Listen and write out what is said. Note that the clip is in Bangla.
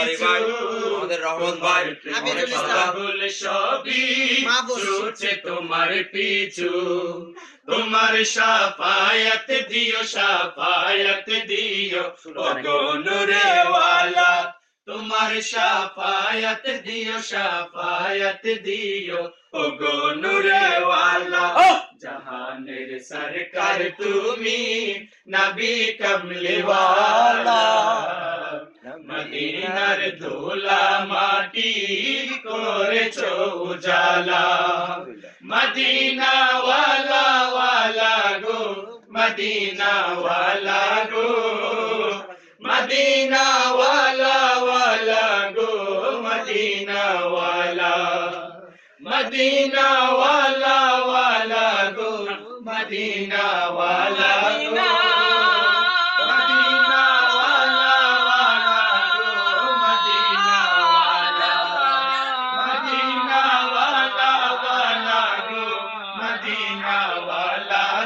আনোয়ারি ভাই আমাদের রহমান ভাই আমাদের আমিরুল ইসলাম। সন্তান পাগল সবই ছুটছে তোমার পিছু। তোমার সাফায়াত দিও সাফায়াত দিও ওয়ালা। তোমার সাফায়াত দিও সাফায়াত দিও ও গনুরে ওয়ালা জাহানের সরকার তুমি নবী কমলিওয়ালা মদিনার ধুলা মাটি করেছ উজালা। মদিনা ওয়ালা ওয়ালা গো মদিনা ওয়ালা গো। মদিনা ওয়ালা ওয়ালা গো মদিনা ওয়ালা মদিনা ওয়ালা ওয়ালা গো মদিনা ওয়ালা